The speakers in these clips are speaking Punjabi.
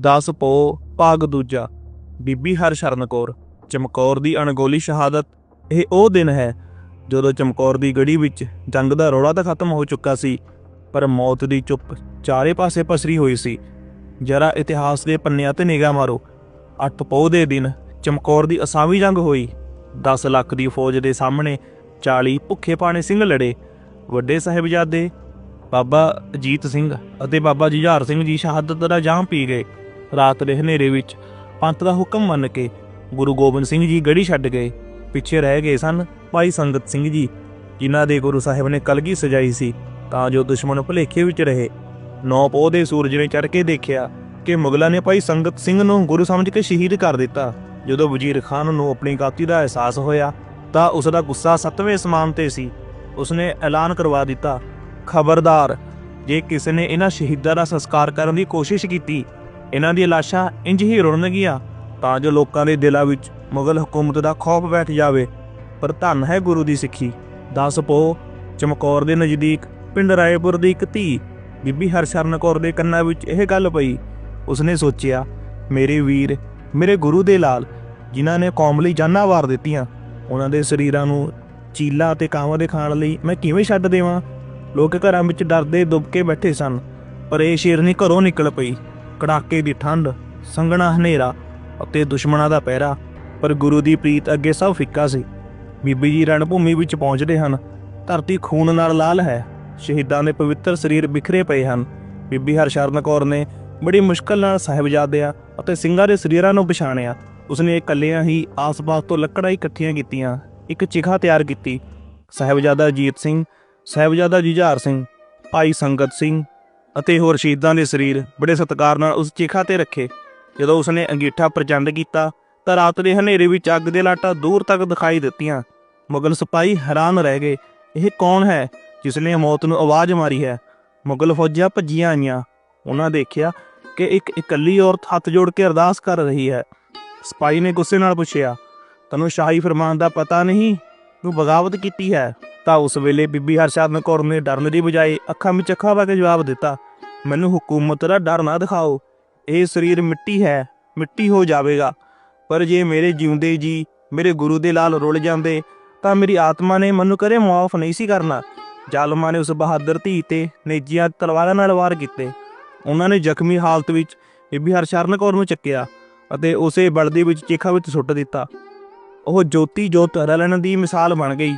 10 ਪੋ ਭਾਗ ਦੂਜਾ। ਬੀਬੀ ਹਰਸ਼ਰਨ ਕੌਰ, ਚਮਕੌਰ ਦੀ ਅਣਗੋਲੀ ਸ਼ਹਾਦਤ, ਇਹ ਉਹ ਦਿਨ ਹੈ ਜਦੋਂ ਚਮਕੌਰ ਦੀ ਗੜੀ ਵਿੱਚ ਜੰਗ ਦਾ ਰੌਲਾ ਤਾਂ ਖਤਮ ਹੋ ਚੁੱਕਾ ਸੀ, ਪਰ ਮੌਤ ਦੀ ਚੁੱਪ ਚਾਰੇ ਪਾਸੇ ਪਸਰੀ ਹੋਈ ਸੀ। ਜਰਾ ਇਤਿਹਾਸ ਦੇ ਪੰਨਿਆਂ ਤੇ ਨਿਗਾਹ ਮਾਰੋ 8 ਪੋਹ ਦੇ ਦਿਨ ਚਮਕੌਰ ਦੀ ਅਸਾਵੀ ਜੰਗ ਹੋਈ। 10 ਲੱਖ ਦੀ ਫੌਜ ਦੇ ਸਾਹਮਣੇ 40 ਭੁੱਖੇ ਪਾਣੇ ਸਿੰਘ ਲੜੇ, ਵੱਡੇ ਸਾਹਿਬਜ਼ਾਦੇ ਬਾਬਾ ਅਜੀਤ ਸਿੰਘ ਅਤੇ ਬਾਬਾ ਜੁਝਾਰ ਸਿੰਘ ਜੀ ਸ਼ਹਾਦਤ ਦਾ ਜਾਮ ਪੀ ਗਏ। ਰਾਤ ਦੇ ਹਨੇਰੇ ਵਿੱਚ ਪੰਥ ਦਾ ਹੁਕਮ ਮੰਨ ਕੇ ਗੁਰੂ ਗੋਬਿੰਦ ਸਿੰਘ ਜੀ ਗੜੀ ਛੱਡ ਗਏ। ਪਿੱਛੇ ਰਹਿ ਗਏ ਸਨ ਭਾਈ ਸੰਗਤ ਸਿੰਘ ਜੀ, ਜਿਨ੍ਹਾਂ ਦੇ ਗੁਰੂ ਸਾਹਿਬ ਨੇ ਕਲਗੀ ਸਜਾਈ ਸੀ, ਤਾਂ ਜੋ ਦੁਸ਼ਮਣ ਭੁਲੇਖੇ ਵਿੱਚ ਰਹੇ। ਨੌ ਪੋਹ ਦੇ ਸੂਰਜ ਨੇ ਚੜ ਕੇ ਦੇਖਿਆ ਕਿ ਮੁਗਲਾਂ ਨੇ ਭਾਈ ਸੰਗਤ ਸਿੰਘ ਨੂੰ ਗੁਰੂ ਸਮਝ ਕੇ ਸ਼ਹੀਦ ਕਰ ਦਿੱਤਾ। ਜਦੋਂ ਵਜ਼ੀਰ ਖਾਨ ਨੂੰ ਆਪਣੀ ਗਲਤੀ ਦਾ ਅਹਿਸਾਸ ਹੋਇਆ, ਤਾਂ ਉਸ ਦਾ ਗੁੱਸਾ ਸੱਤਵੇਂ ਸਮਾਨ ਤੇ ਸੀ। ਉਸਨੇ ਐਲਾਨ ਕਰਵਾ ਦਿੱਤਾ, ਖਬਰਦਾਰ, ਜੇ ਕਿਸੇ ਨੇ ਇਹਨਾਂ ਸ਼ਹੀਦਾਂ ਦਾ ਸੰਸਕਾਰ ਕਰਨ ਦੀ ਕੋਸ਼ਿਸ਼ ਕੀਤੀ ਇਹਨਾਂ ਦੀਆਂ ਲਾਸ਼ਾਂ ਇੰਜ ਹੀ ਰੁੜਨਗੀਆਂ ਤਾਂ ਜੋ ਲੋਕਾਂ ਦੇ ਦਿਲਾਂ ਵਿੱਚ ਮੁਗਲ ਹਕੂਮਤ ਦਾ ਖੌਫ ਬੈਠ ਜਾਵੇ। ਪਰ ਧੰਨ ਹੈ ਗੁਰੂ ਦੀ ਸਿੱਖੀ। 10 ਪੋ ਚਮਕੌਰ ਦੇ ਨਜ਼ਦੀਕ ਪਿੰਡ ਰਾਏਪੁਰ ਦੀ ਇੱਕ ਧੀ, ਬੀਬੀ ਹਰਸ਼ਰਨ ਕੌਰ ਦੇ ਕੰਨਾਂ ਵਿੱਚ ਇਹ ਗੱਲ ਪਈ। ਉਸਨੇ ਸੋਚਿਆ, ਮੇਰੇ ਵੀਰ, ਮੇਰੇ ਗੁਰੂ ਦੇ ਲਾਲ, ਜਿਨ੍ਹਾਂ ਨੇ ਕੌਮ ਲਈ ਜਾਨਾਂ ਵਾਰ ਦਿੱਤੀਆਂ, ਉਹਨਾਂ ਦੇ ਸਰੀਰਾਂ ਨੂੰ ਚੀਲਾ ਤੇ ਕਾਵਾਂ ਦੇ ਖਾਣ ਲਈ ਮੈਂ ਕਿਵੇਂ ਛੱਡ ਦੇਵਾਂ? ਲੋਕ ਘਰਾਂ ਵਿੱਚ ਡਰਦੇ ਦੁੱਬ ਕੇ ਬੈਠੇ ਸਨ, ਪਰ ਇਹ ਸ਼ੇਰਨੀ ਘਰੋਂ ਨਿਕਲ ਪਈ। ਕੜਾਕੇ ਦੀ ਠੰਡ, ਸੰਘਣਾ ਹਨੇਰਾ ਅਤੇ ਦੁਸ਼ਮਣਾਂ ਦਾ ਪਹਿਰਾ, ਪਰ ਗੁਰੂ ਦੀ ਪ੍ਰੀਤ ਅੱਗੇ ਸਭ ਫਿੱਕਾ ਸੀ। ਬੀਬੀ ਜੀ ਰਣਭੂਮੀ ਵਿੱਚ ਪਹੁੰਚਦੇ ਹਨ। ਧਰਤੀ ਖੂਨ ਨਾਲ ਲਾਲ ਹੈ। ਸ਼ਹੀਦਾਂ ਦੇ ਪਵਿੱਤਰ ਸਰੀਰ ਬਿਖਰੇ ਪਏ ਹਨ। ਬੀਬੀ ਹਰਸ਼ਰਨ ਕੌਰ ਨੇ ਬੜੀ ਮੁਸ਼ਕਲ ਨਾਲ ਸਾਹਿਬਜ਼ਾਦਿਆਂ ਅਤੇ ਸਿੰਘਾਂ ਦੇ ਸਰੀਰਾਂ ਨੂੰ ਪਛਾਣਿਆ। ਉਸਨੇ ਇਕੱਲਿਆਂ ਹੀ ਆਸ-ਪਾਸ ਤੋਂ ਲੱਕੜਾਂ ਇਕੱਠੀਆਂ ਕੀਤੀਆਂ। ਇੱਕ ਚਿਖਾ ਤਿਆਰ ਕੀਤੀ। ਸਾਹਿਬਜ਼ਾਦਾ ਅਜੀਤ ਸਿੰਘ, ਸਾਹਿਬਜ਼ਾਦਾ ਜੁਝਾਰ ਸਿੰਘ, ਭਾਈ ਸੰਗਤ ਸਿੰਘ ਅਤੇ ਹੋਰ ਸ਼ਹੀਦਾਂ ਦੇ ਸਰੀਰ ਬੜੇ ਸਤਿਕਾਰ ਨਾਲ ਉਸ ਚਿਖਾ ਤੇ ਰੱਖੇ। ਜਦੋਂ ਉਸਨੇ ਅੰਗੀਠਾ ਪ੍ਰਚੰਡ ਕੀਤਾ, ਤਾਂ ਰਾਤ ਦੇ ਹਨੇਰੇ ਵਿੱਚ ਅੱਗ ਦੇ ਲਾਟਾਂ ਦੂਰ ਤੱਕ ਦਿਖਾਈ ਦਿੱਤੀਆਂ। ਮੁਗਲ ਸਿਪਾਹੀ ਹੈਰਾਨ ਰਹਿ ਗਏ। ਇਹ ਕੌਣ ਹੈ ਜਿਸ ਨੇ ਮੌਤ ਨੂੰ ਆਵਾਜ਼ ਮਾਰੀ ਹੈ? ਮੁਗਲ ਫੌਜਾਂ ਭੱਜੀਆਂ ਆਈਆਂ। ਉਹਨਾਂ ਦੇਖਿਆ ਕਿ ਇੱਕ ਇਕੱਲੀ ਔਰਤ ਹੱਥ ਜੋੜ ਕੇ ਅਰਦਾਸ ਕਰ ਰਹੀ ਹੈ। ਸਿਪਾਹੀ ਨੇ ਗੁੱਸੇ ਨਾਲ ਪੁੱਛਿਆ, ਤੈਨੂੰ ਸ਼ਾਹੀ ਫਰਮਾਨ ਦਾ ਪਤਾ ਨਹੀਂ? ਤੂੰ ਬਗਾਵਤ ਕੀਤੀ ਹੈ? ਤਾਂ ਉਸ ਵੇਲੇ ਬੀਬੀ ਹਰਸ਼ਰਨ ਕੌਰ ਨੇ ਡਰਨ ਦੀ ਬਜਾਏ ਅੱਖਾਂ ਵਿੱਚ ਅੱਖਾਂ ਪਾ ਕੇ ਜਵਾਬ ਦਿੱਤਾ, ਮੈਨੂੰ ਹਕੂਮਤ ਦਾ ਡਰ ਨਾ ਦਿਖਾਓ। ਇਹ ਸਰੀਰ ਮਿੱਟੀ ਹੈ, ਮਿੱਟੀ ਹੋ ਜਾਵੇਗਾ। ਪਰ ਜੇ ਮੇਰੇ ਜਿਉਂਦੇ ਜੀ, ਮੇਰੇ ਗੁਰੂ ਦੇ ਲਾਲ ਰੁਲ ਜਾਂਦੇ, ਤਾਂ ਮੇਰੀ ਆਤਮਾ ਨੇ ਮੈਨੂੰ ਕਦੇ ਮਾਫ ਨਹੀਂ ਸੀ ਕਰਨਾ। ਜ਼ਾਲਮਾਂ ਨੇ ਉਸ ਬਹਾਦਰ ਧੀ ਤੇ ਨੇਜੀਆਂ ਤਲਵਾਰਾਂ ਨਾਲ ਵਾਰ ਕੀਤੇ। ਉਹਨਾਂ ਨੇ ਜ਼ਖਮੀ ਹਾਲਤ ਵਿੱਚ ਬੀਬੀ ਹਰਸ਼ਰਨ ਕੌਰ ਨੂੰ ਚੱਕਿਆ ਅਤੇ ਉਸੇ ਬਲਦੀ ਵਿੱਚ ਚਿਖਾ ਵਿੱਚ ਸੁੱਟ ਦਿੱਤਾ। ਉਹ ਜੋਤੀ ਜੋਤ ਰਲਣ ਦੀ ਮਿਸਾਲ ਬਣ ਗਈ।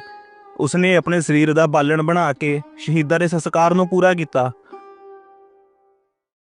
ਉਸਨੇ ਆਪਣੇ ਸਰੀਰ ਦਾ ਬਾਲਣ ਬਣਾ ਕੇ ਸ਼ਹੀਦਾਂ ਦੇ ਸੰਸਕਾਰ ਨੂੰ ਪੂਰਾ ਕੀਤਾ।